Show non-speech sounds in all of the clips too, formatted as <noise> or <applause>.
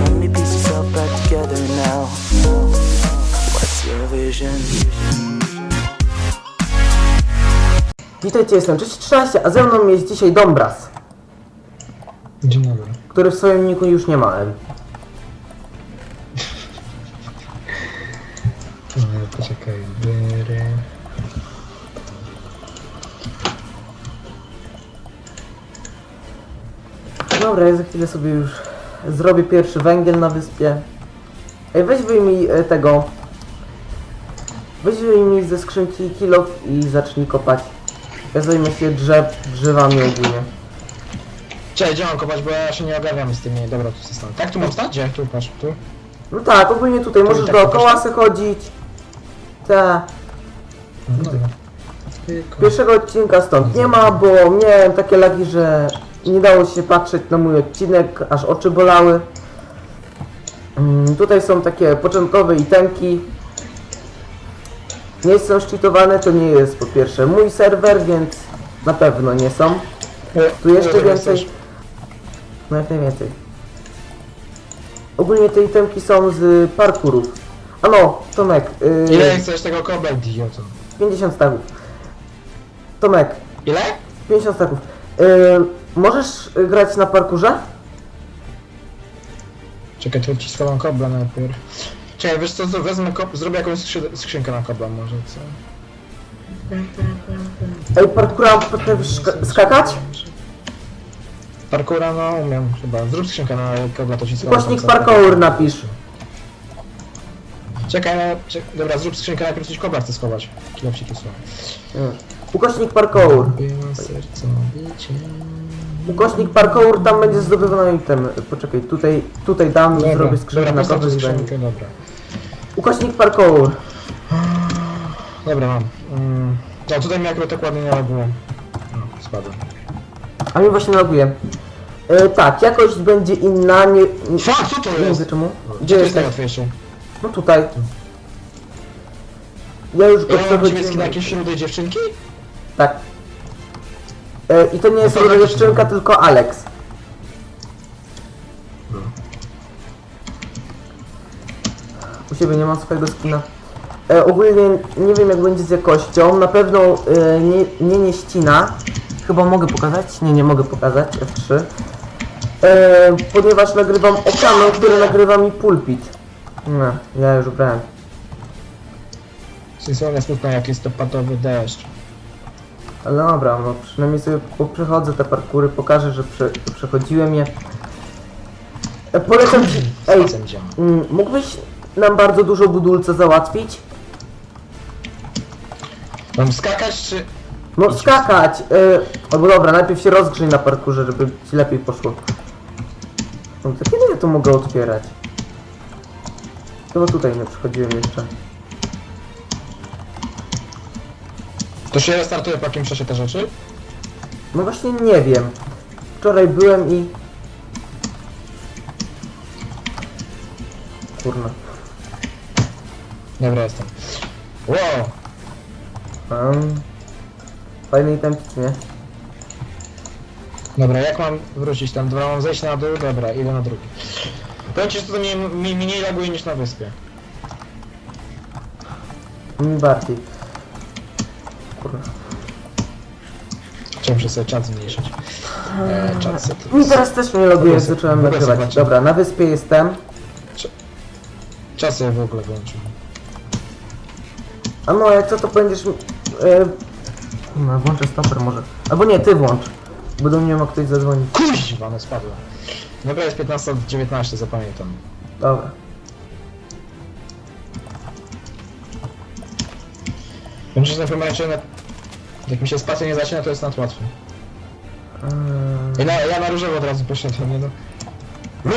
Let me piece yourself back together now. What's your vision? Witajcie, jestem Cześć 13, a ze mną jest dzisiaj Dombras, Dzień dobry. który w swoim niku już nie ma M. E, poczekaj, bry. Dobra, ja za chwilę sobie już zrobię pierwszy węgiel na wyspie. Ej, weź wyjmij e, tego. Weź wyjmij ze skrzynki kilof i zacznij kopać. Ja zajmę się drzew, drzewami ogólnie. Cześć, gdzie mam kopać, bo ja się nie ogarniam z tymi... Dobra, tu zostanę. Tak, tu mam stać? Gdzie? Tu, patrz, tu. No tak, ogólnie tutaj możesz tak dookoła se chodzić. Ta. No dobra. Pierwszego odcinka stąd nie ma, bo miałem takie lagi, że nie dało się patrzeć na mój odcinek, aż oczy bolały. Mm, Tutaj są takie początkowe itemki. Nie są szczytowane, to nie jest po pierwsze mój serwer, więc na pewno nie są. Tu jeszcze więcej. No jak najwięcej. Ogólnie te itemki są z parkurów. A no, Tomek, yy, Ile chcesz tego kobla, idioto? 50 stagów. Tomek, Ile? 50 staków. Yy, możesz y, grać na parkurze? Czekaj, tu ci schowam kobla najpierw. Czekaj, wiesz co, to wezmę kop... zrobię jakąś skrzy... skrzynkę na kobla może, co? Ej, parkura potrafisz ska- skakać? Parkoura, no umiem chyba. Zrób skrzynkę na kobla, to ci schowam. Głośnik parkour napisz. Czekaj, no, czek... dobra, zrób skrzynkę najpierw, coś kobla chcę schować. Kilo ci tu schowam. Yy. Ukośnik parkour. Było serce bicie. Ukośnik parkour, tam będzie zdobywany item. Poczekaj, tutaj, tutaj dam i Dobra, zrobię skrzynkę dobra, na tu kogoś i będzie. skrzynkę, dobra. Ukośnik parkour. Dobra, mam. Mm. No tutaj mi akurat tak ładnie nie było. No, spadłem. A mi właśnie loguje. Yy, tak, jakość będzie inna, nie... nie Fuck, co to nie jest? wiem czemu. Gdzie Gdzie to jest jesteś? No tutaj. Ja już go Ja mam niebieski na przechodziłem. jakieś rude dziewczynki? Tak. E, I to nie jest No to ruda tak tylko Alex. U siebie nie mam swojego skina. E, ogólnie nie wiem jak będzie z jakością. Na pewno e, nie, nie nie ścina. Chyba mogę pokazać? Nie, nie mogę pokazać. F3. E, ponieważ nagrywam ekranem, który nagrywa mi pulpit. No, ja już brałem. Sensownie smutno jak jest to padowy deszcz. Ale dobra, no przynajmniej sobie poprzechodzę te parkury, pokażę, że prze, przechodziłem je. E, polecam ci... Ej, mm, mógłbyś nam bardzo dużo budulca załatwić? Mam skakać czy... No skakać! Y, albo dobra, najpierw się rozgrzyj na parkurze, żeby ci lepiej poszło. No to kiedy ja to mogę otwierać? Chyba tutaj nie przychodziłem jeszcze. To się restartuje po jakimś czasie te rzeczy? No właśnie nie wiem. Wczoraj byłem i... Kurna. Dobra, jestem. Wow! Um, fajny item, czy nie? Dobra, jak mam wrócić tam? Dobra, mam zejść na dół? Dobra, idę na drugi. Powiem ci, że to mi, mi mniej laguje niż na wyspie. Mi bardziej. Kurna. Chciałem przez sobie czat zmniejszyć. Eee, czat set. Mi teraz też mnie loguje, jak zacząłem dobra, nagrywać. zobaczę. Dobra, na wyspie jestem. Czas sobie w ogóle włączył. A no, jak co to będziesz... E, no, włączę stoper może. Albo nie, ty włącz. Bo do mnie ma ktoś zadzwonić. Kuźwa, no spadła. Dobra, jest 15 od 19, zapamiętam. Dobra. Wiem, że ten pomarańczy na... Jak mi się spacja nie zaczyna, to jest nadłatwy. Eee, I na, ja na różowo od razu poszedłem, nie no. No!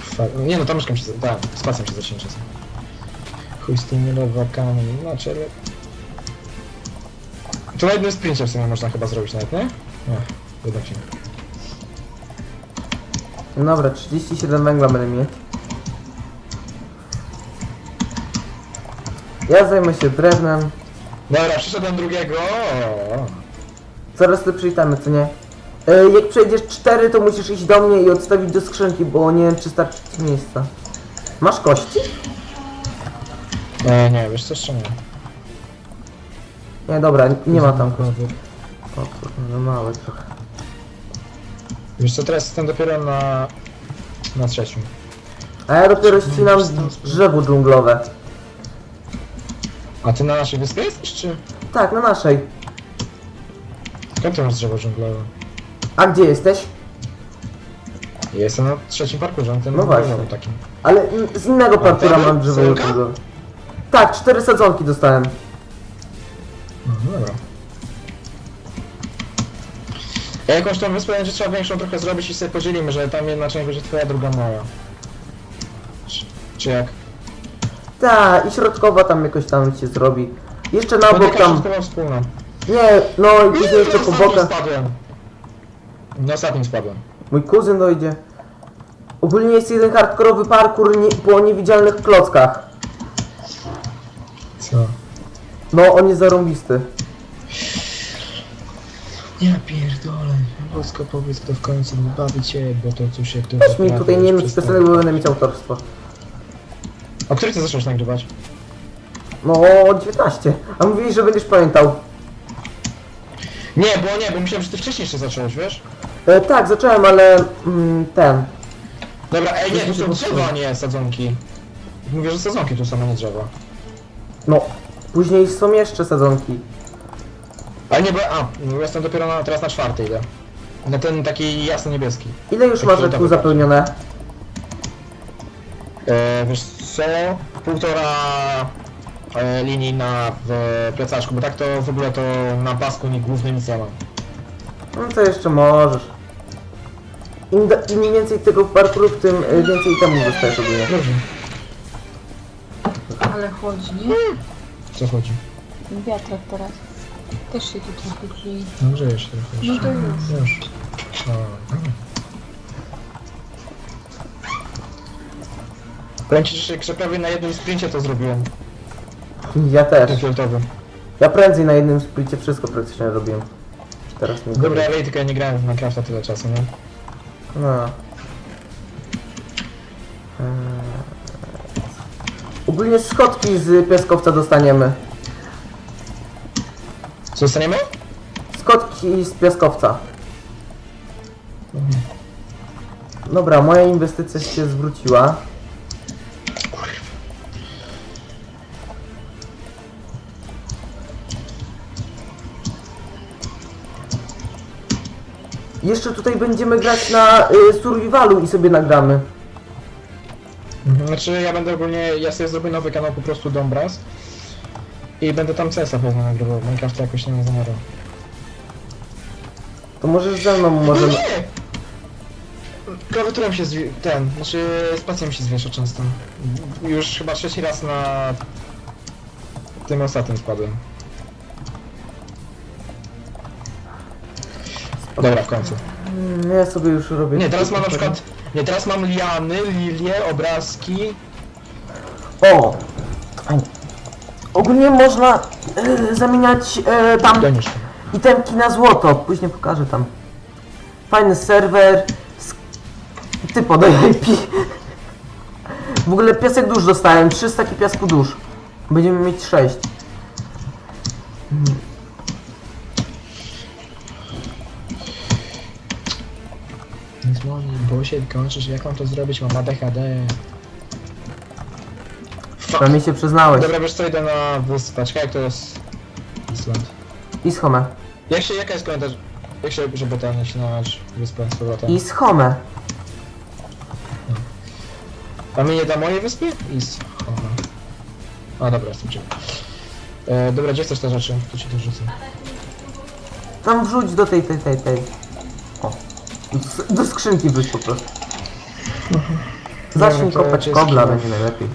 Fa- Nie no, tam myszką się... Tak, spacją się zaczyna czasem. Chuj z tymi lewakami, no czele... To na jednym sprincie w sumie można chyba zrobić nawet, nie? Nie, jednak się. dobra, 37 węgla będę mieć. Ja zajmę się drewnem. Dobra, przyszedłem drugiego. Coraz lepsze itemy, co nie? E, jak przejdziesz 4, to musisz iść do mnie i odstawić do skrzynki, bo nie wiem, czy starczy ci miejsca. Masz kości? E, nie, wiesz co, jeszcze nie. Nie, dobra, nie ma tam kości. O kurde, no małe trochę. Wiesz co, teraz jestem dopiero na... na trzecim. A ja dopiero ścinam drzewo dżunglowe. A ty na naszej wyspie jesteś, czy... Tak, na naszej. Skąd ty masz drzewo dżunglowe? A gdzie jesteś? Jestem na trzecim parkurze, na tym No właśnie. takim. Ale z innego parkura tak? mam drzewo dżunglowe. Tak, cztery sadzonki dostałem. No, dobra. Ja jakąś tą wyspę będzie trzeba większą trochę zrobić i sobie podzielimy, że tam jedna część będzie twoja, druga moja. Czy, czy jak? Tak, i środkowa tam jakoś tam się zrobi. Jeszcze na No bok tam. wspólna. Nie, no i później jeszcze po bokach. spadłem. Na ostatnim spadłem. Mój kuzyn dojdzie. Ogólnie jest jeden hardkorowy parkour nie, po niewidzialnych klockach. Co? No, on jest zarąbisty. Ja pierdolę. Bosko powiedz kto w końcu bawi cię, bo to cóż jak to Weź mi tutaj nie mieć piosenek, bo będę mieć autorstwo. A który ty zacząłeś nagrywać? No, 19. A mówiłeś, że będziesz pamiętał. Nie, bo nie, bo myślałem, że ty wcześniej jeszcze zacząłeś, wiesz? E, tak, zacząłem, ale mm, ten. Dobra, ej nie, to mi są drzewa, a nie sadzonki. Mówię, że sadzonki tu są, a nie drzewa. No, później są jeszcze sadzonki. Ale nie, bo, a, no jestem dopiero na, teraz na czwarty idę. Na ten taki jasno-niebieski. Ile już Tak, masz to tu zapełnione? E, wiesz co, półtora e, linii na w plecaczku, bo tak to w ogóle to na pasku nie głównym nic nie mam. No to jeszcze możesz. Im, da, im więcej tego parkouru, tym y, więcej temu dostajesz ogólnie. Dobrze. Ale chodzi, nie? Co chodzi? Ten wiatrak teraz. Też się tu trochę grzeje. Dobrze jeszcze trochę. No to już. Już. O, dobra. Powiem ci, że, że prawie na jednym sprincie to zrobiłem, Ja też. tym fioletowym. Ja prędzej na jednym splicie wszystko praktycznie robiłem. Teraz nie Dobra, ale tylko ja nie grałem w Minecrafta tyle czasu, nie? No. Eee. Ogólnie schodki z piaskowca dostaniemy. Co dostaniemy? Schodki z piaskowca. Dobra, moja inwestycja się zwróciła. Jeszcze tutaj będziemy grać na y, survivalu i sobie nagramy. Mhm. Znaczy ja będę ogólnie, ja sobie zrobię nowy kanał po prostu Dombras i będę tam CS-a pewnie nagrywał, Minecrafta jakoś nie mam zamiaru. To możesz ze mną, No może... nie! Klawiaturą się zwi... ten, znaczy spacją się zwiesza często. Już chyba trzeci raz na tym ostatnim spadłem. Dobra, w końcu. Mm, Ja sobie już robię... Nie, teraz mam na przykład... Nie, teraz mam liany, lilie, obrazki. O! Fajnie. Ogólnie można y, zamieniać y, tam Donisz. itemki na złoto. Później pokażę tam. Fajny serwer. Sk- Ty podaj <laughs> IP. W ogóle piasek dusz dostałem. 300 taki piasku dusz. Będziemy mieć 6. Dzwoni, bo się kończysz, jak mam to zrobić? Mam ADHD. To mi się przyznałeś. Dobra, wiesz co, idę na wyspę. Czekaj, jak to jest... Island. Ishome. Jak się, jaka jest komentarz? Jak się, żeby ten nacinać wyspę z powrotem? Ishome. A mnie nie da mojej wyspy? Is. Aha. A dobra, jestem ciebie. E, dobra, gdzie chcesz te rzeczy? Tu ci to rzucę. Tam wrzuć do tej, tej, tej, tej. Do skrzynki wrzuć po prostu. Zacznij Dobra, to kopać jest kobla, będzie najlepiej.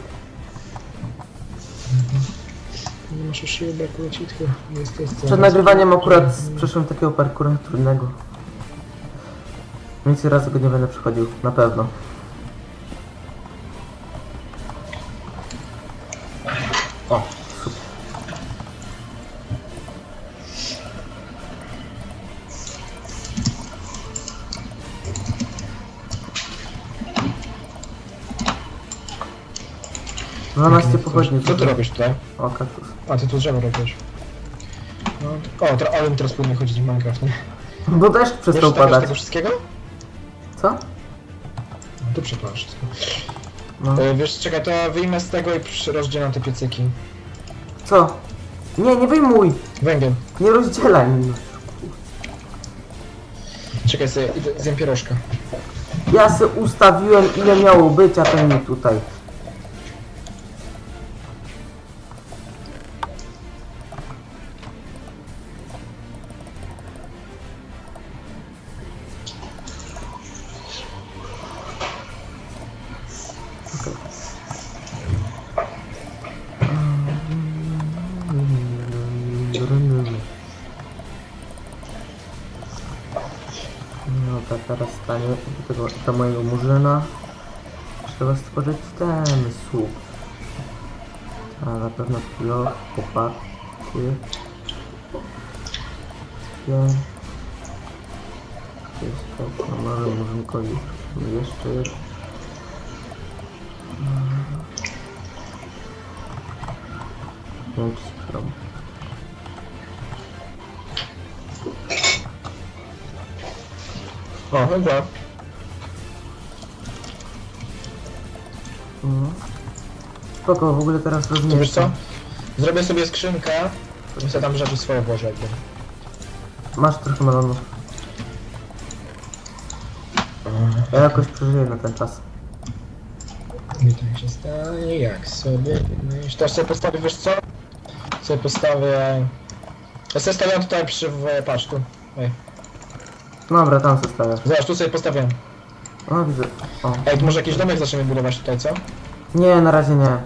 Nie masz już siły brakuje ci tylko. Jest, jest, Przed nagrywaniem akurat przeszłem takiego parkura trudnego. Więcej razy go nie będę przechodził, na pewno. 12 pochodni. Co ty robisz tutaj? O, kaktus. A, ty tu drzewo robisz. No, o, tra- ale mi teraz płynnie chodzić w Minecraft, nie? Bo deszcz przestał Wiesz, tak, padać. tego wszystkiego? Co? No, tu przepraszam. No. E, wiesz, czekaj, to ja wyjmę z tego i przy- rozdzielam te piecyki. Co? Nie, nie wyjmuj! Węgiel. Nie rozdzielaj mnie. Czekaj sobie, idę, zjem pierożka. Ja se ustawiłem ile miało być, a ten mi tutaj. No do tego do mojego murzyna. Trzeba stworzyć ten słup. A na pewno kilo, chłopaki. Jeszcze no może murzynkowi jeszcze wiem czy O, dobra. Mhm. Spoko, w ogóle teraz To wiesz rozumiem. co? Zrobię sobie skrzynkę, żebym sobie tam rzeczy swoje włożył jakby. Masz trochę melonów. Ja jakoś przeżyję na ten czas. I tak się stanie, jak sobie myśl. Też sobie postawię, wiesz co? Sobie postawię... Ja sobie stawiam tutaj przy... W, patrz tu. Ej. Dobra, tam zostawiam. Zobacz, tu sobie postawiam. O, widzę. O. Ej, może jakiś domek zaczniemy budować tutaj, co? Nie, na razie nie.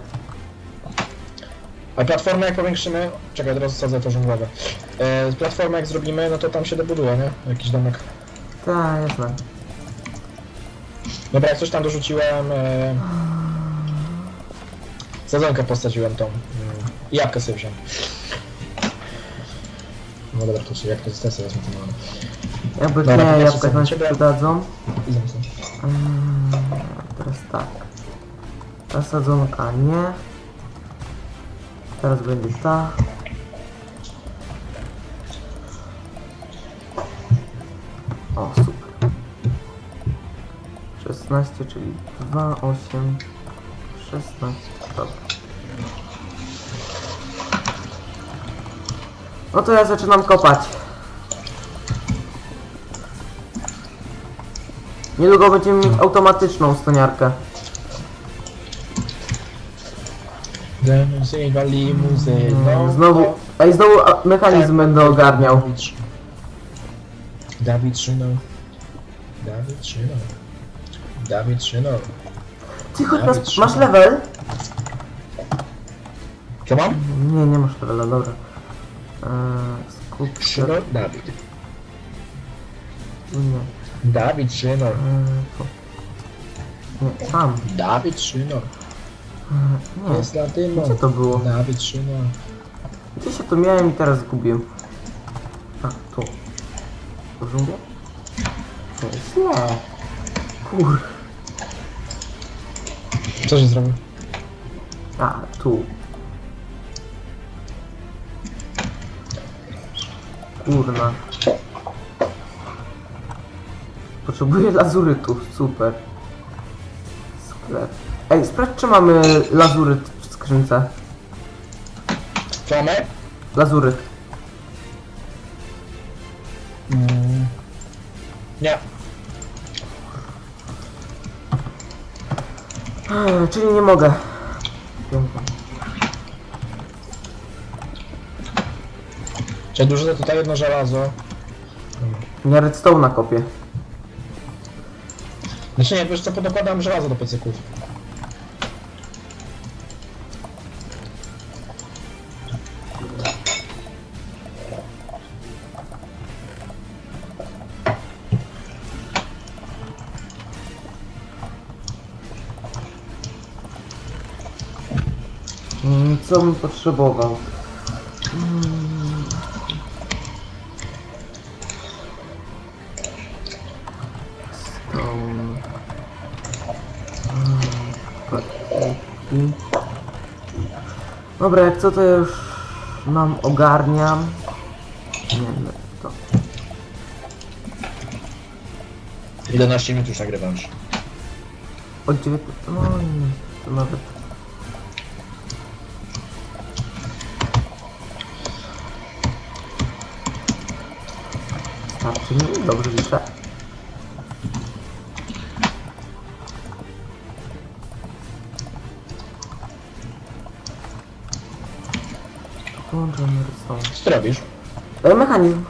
A platformę jak powiększymy... Czekaj, teraz sadzę to żonglowe. E, platformę jak zrobimy, no to tam się dobuduje, nie? Jakiś domek. Tak, jasne. Dobra, jak coś tam dorzuciłem... E... Sadzonkę postawiłem tą. Mm. I jabłkę sobie wziąłem. No dobra, to sobie jak to jest sobie wezmę. Jakby Dobra, nie, to jabłka sobie nam się przydadzą. Idę. Mm, teraz tak. Ta sadzonka nie. Teraz będzie ta. O, super. 16, czyli 2, 8, 16. Dobra. No to ja zaczynam kopać. Niedługo będziemy mieć automatyczną stoniarkę. Limuzyna. Znowu, ej, znowu a, mechanizm będę ogarniał. Dawid Szyno. Dawid Szyno. Dawid Szyno. Ty choć Dawid masz, Szyno. masz level? Co mam? Nie, nie masz levela, dobra. Eee, skup się. Szyno, Dawid. Nie. Dawid Szyno. To. Nie, tam. Dawid Szyno. Eee, nie. Jest latyną. Gdzie to było? Dawid Szyno. Gdzie się to miałem i teraz zgubiłem? A, tu. To żółwie? To jest nie. Kur... Co się zrobił? A, tu. Kurna. Potrzebuję lazurytu, super. Sklep. Ej, sprawdź czy mamy lazuryt w skrzynce. Co mamy? Lazuryt. Mm. Nie. Ech, czyli nie mogę. Pięknie. Czyli dużo tutaj jedno żelazo. Ja redstone kopię. Znaczy nie, wiesz co, podokładam żelazo do piecyków. Mm, Co bym potrzebował? Mm, Dobra, jak co to już mam ogarniam. Nie wiem, to. 11 minut już nagrywam już. Od 19. No nie, to nawet. Starczy mi? Dobrze liczę. Co ty robisz? E, mechanizm.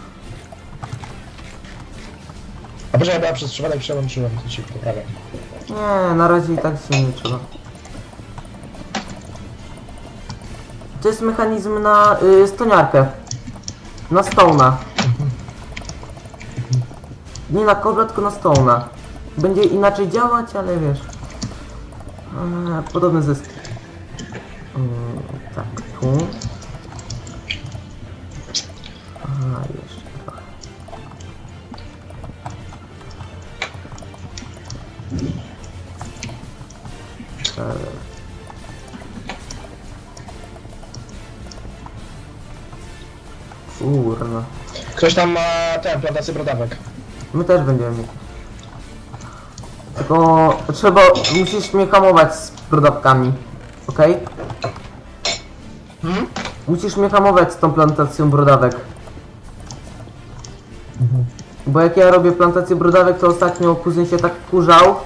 A bo ja przez przypadek przełączyłem, to ci poprawiam. Nie, na razie i tak się nie trzeba. To jest mechanizm na y, stoniarkę. Na stona. Nie na kobra, tylko na stona. Będzie inaczej działać, ale wiesz. E, podobny zysk. Mm, tak, tu. Ktoś tam ma tę plantację brodawek. My też będziemy mieć. Tylko trzeba, musisz mnie hamować z brodawkami. Okej? Hmm? Musisz mnie hamować z tą plantacją brodawek. Bo jak ja robię plantację brodawek, to ostatnio kuzyn się tak kurzał,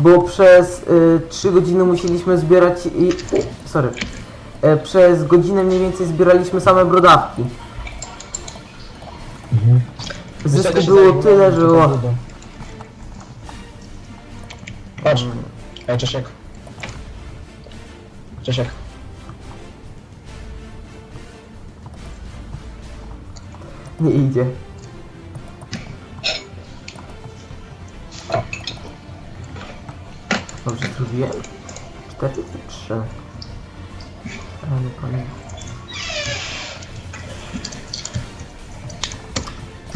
bo przez y, 3 godziny musieliśmy zbierać i... Sorry. E, przez godzinę mniej więcej zbieraliśmy same brodawki. Zysku było tyle, że... długo. Patrz. Ej, Czesiek. Czesiek. nie idzie. Dobrze zrobiłem? 4 czy 3? Ale nie pamiętam.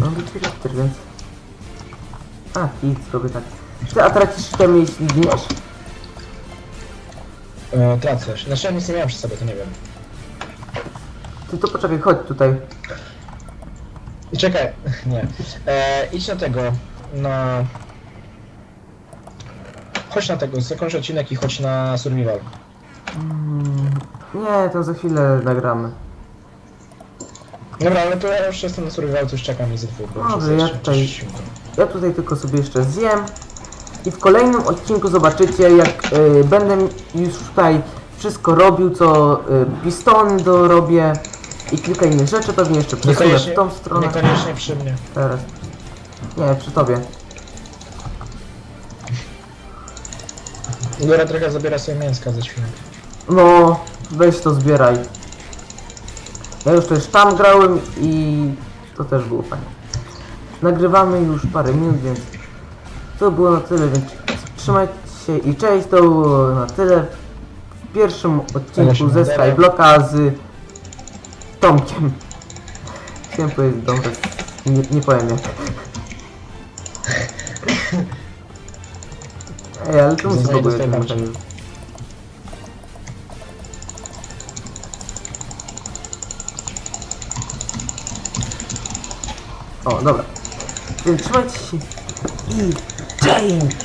No być 4, więc... A, hit, zrobię tak. Ty, a tracisz temy, jeśli gniesz? E, tracę. Znaczy ja nic nie miałem przy sobie, to nie wiem. Ty to poczekaj, chodź tutaj. I czekaj, <laughs> nie. E, idź na tego, na... Chodź na tego, zakończ odcinek i chodź na survival. Mm, nie, to za chwilę nagramy. Dobra, ale to ja już jestem na survival, już czekam i ze dwóch. bo Dobrze, ja jeszcze tutaj- 30 minut. Ja tutaj tylko sobie jeszcze zjem. I w kolejnym odcinku zobaczycie, jak y, będę już tutaj wszystko robił, co y, pistony dorobię i kilka innych rzeczy. Pewnie jeszcze przesunę w Niekoniecznie, tą stronę. niekoniecznie przy mnie. Teraz. Nie, przy tobie. Igora trochę zabiera sobie mięska ze świnek. No, weź to zbieraj. Ja już też tam grałem i to też było fajnie. Nagrywamy już parę minut, więc to było na tyle, więc trzymajcie się i cześć, to było na tyle w pierwszym odcinku ze Skyblocka z Tomkiem. Chciałem powiedzieć dobre, nie, nie powiem jak. Ej, ale to musi w ogóle ten O, dobra. Trzymajcie się i cześć!